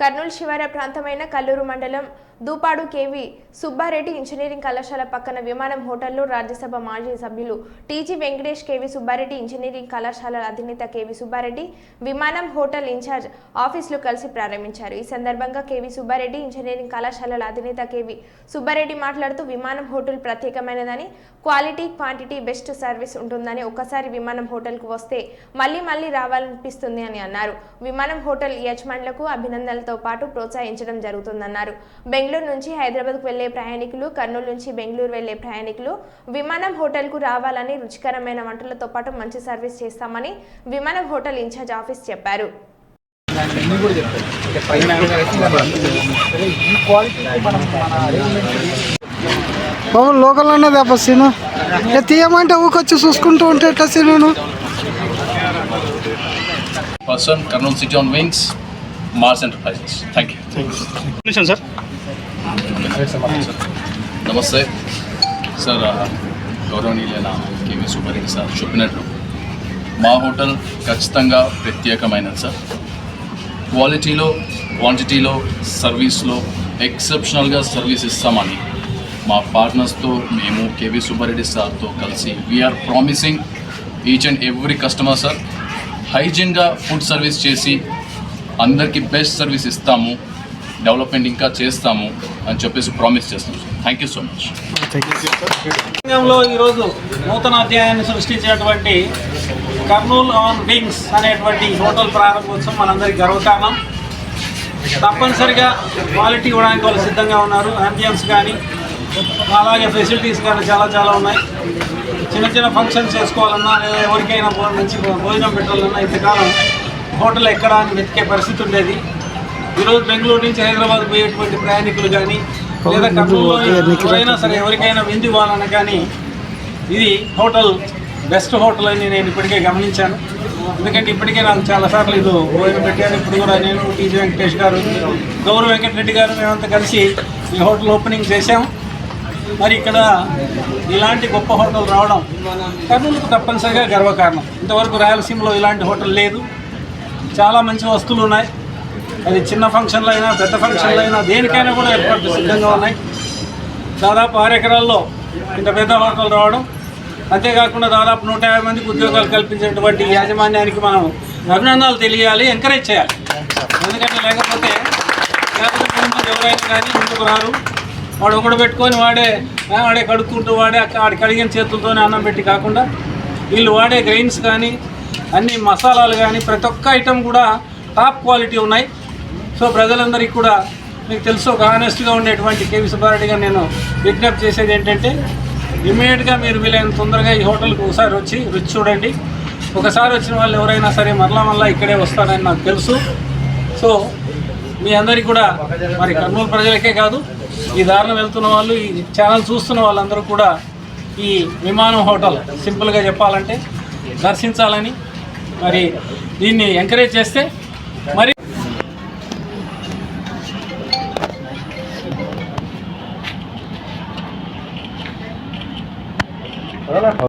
కర్నూలు శివార ప్రాంతమైన కల్లూరు మండలం Dupadu KV Subbareddy engineering కళాశాల పక్కన విమానం హోటల్లో రాజ్యసభ మాజీ సభ్యులు TG Venkatesh KV Subba Reddy engineering కళాశాల అధినేత కేవి సుబ్బారెడ్డి విమానం హోటల్ ఇన్ఛార్జ్ ఆఫీసులు కలిసి ప్రారంభించారు. ఈ సందర్భంగా కేవి సుబ్బారెడ్డి ఇంజనీరింగ్ కళాశాలల అధినేత కేవి సుబ్బారెడ్డి మాట్లాడుతూ విమానం హోటల్ ప్రత్యేకమైనదని క్వాలిటీ క్వాంటిటీ బెస్ట్ సర్వీస్ ఉంటుందని ఒకసారి విమానం హోటల్కు వస్తే మళ్ళీ మళ్ళీ రావాలనిపిస్తుంది అని అన్నారు. విమానం హోటల్ యజమానులకు అభినందనలతో పాటు ప్రోత్సహించడం జరుగుతుందన్నారు. బెంగళూరు నుంచి హైదరాబాద్కు వెళ్ళే ప్రయాణికులు కర్నూలు నుంచి బెంగళూరు వెళ్ళే ప్రయాణికులు విమానం హోటల్కు రావాలని రుచికరమైన వంటలతో పాటు మంచి సర్వీస్ చేస్తామని విమానం హోటల్ ఇన్ఛార్జ్ ఆఫీస్ చెప్పారు. బాబు లోకల్లోనే దెబ్బ సీను. ఇక తీయమంటే ఊకొచ్చి చూసుకుంటూ ఉంటే ఎట్లా సీను person, Karnool City on Wings, Enterprises. Thank you. నిమిషం సార్ నమస్తే సార్ గౌరవనీయులైన కేవీ సుబ్బారెడ్డి సార్ చెప్పినట్లు మా హోటల్ ఖచ్చితంగా ప్రత్యేకమైనది సార్ క్వాలిటీలో క్వాంటిటీలో సర్వీస్లో ఎక్సెప్షనల్గా సర్వీస్ ఇస్తామని మా పార్ట్నర్స్తో మేము కేవీ సుబ్బారెడ్డి సార్తో కలిసి we are promising each and every customer sir హైజీన్గా food service చేసి అందరికీ బెస్ట్ సర్వీస్ ఇస్తాము డెవలప్మెంట్ ఇంకా చేస్తాము అని చెప్పేసి ప్రామిస్ చేస్తాం. థ్యాంక్ యూ సో మచ్ రంగంలో ఈరోజు నూతన అధ్యాయాన్ని సృష్టించినటువంటి కర్నూలు ఆన్ వింగ్స్ అనేటువంటి హోటల్ ప్రారంభోత్సవం మనందరికీ గర్వకారణం. తప్పనిసరిగా క్వాలిటీ ఇవ్వడానికి వాళ్ళు సిద్ధంగా ఉన్నారు. అంబియన్స్ కానీ అలాగే ఫెసిలిటీస్ కానీ చాలా చాలా ఉన్నాయి. చిన్న చిన్న ఫంక్షన్స్ చేసుకోవాలన్నా లేదా ఎవరికైనా మంచి భోజనం పెట్టాలన్నా ఇంతకాలం హోటల్ ఎక్కడ అని వెతికే పరిస్థితి ఉండేది. ఈరోజు బెంగళూరు నుంచి హైదరాబాద్ పోయేటువంటి ప్రయాణికులు కానీ లేదా కర్నూలులో ఎవరైనా సరే ఎవరికైనా విందు ఇవ్వాలన్నా కానీ ఇది హోటల్ బెస్ట్ హోటల్ అని నేను ఇప్పటికే గమనించాను. ఎందుకంటే ఇప్పటికే నాకు చాలాసార్లు ఇది భోజనం పెట్టాను. ఇప్పుడు కూడా నేను టీజీ వెంకటేష్ గారు గౌరవ వెంకటరెడ్డి గారు మేమంతా కలిసి ఈ హోటల్ ఓపెనింగ్ చేశాం. మరి ఇక్కడ ఇలాంటి గొప్ప హోటల్ రావడం కర్నూలుకు తప్పనిసరిగా గర్వకారణం. ఇంతవరకు రాయలసీమలో ఇలాంటి హోటల్ లేదు. చాలా మంచి వస్తువులు ఉన్నాయి. అది చిన్న ఫంక్షన్లు అయినా పెద్ద ఫంక్షన్లు అయినా దేనికైనా కూడా ఏర్పాట్లు సిద్ధంగా ఉన్నాయి. దాదాపు ఆరు ఎకరాల్లో ఇంత పెద్ద హోటల్ రావడం. అంతేకాకుండా దాదాపు నూట యాభై మందికి ఉద్యోగాలు కల్పించినటువంటి యాజమాన్యానికి మనం అభినందనలు తెలియాలి ఎంకరేజ్ చేయాలి. ఎందుకంటే లేకపోతే ఎవరైనా కానీ ముందుకు రారు. వాడు ఒకడు పెట్టుకొని వాడే వాడే కడుక్కుంటూ వాడే అక్క- వాడి కడిగిన చేతులతోనే అన్నం పెట్టి కాకుండా వీళ్ళు వాడే గ్రెయిన్స్ కానీ అన్ని మసాలాలు కానీ ప్రతి ఒక్క ఐటెం కూడా టాప్ క్వాలిటీ ఉన్నాయి. సో ప్రజలందరికీ కూడా మీకు తెలుసు ఒక ఆనెస్ట్గా ఉండేటువంటి కేవీ సుబ్బారెడ్డి గారు నేను విజ్ఞప్తి చేసేది ఏంటంటే ఇమ్మీడియట్గా మీరు వీలైన తొందరగా ఈ హోటల్కి ఒకసారి వచ్చి రుచి చూడండి. ఒకసారి వచ్చిన వాళ్ళు ఎవరైనా సరే మరలా మరలా ఇక్కడే వస్తారని నాకు తెలుసు. సో మీ అందరికీ కూడా మరి కర్నూలు ప్రజలకే కాదు ఈ దారిన వెళ్తున్న వాళ్ళు ఈ ఛానల్ చూస్తున్న వాళ్ళందరూ కూడా ఈ విమానం హోటల్ సింపుల్గా చెప్పాలంటే దర్శించాలని మరి దీన్ని ఎంకరేజ్ చేస్తే మరి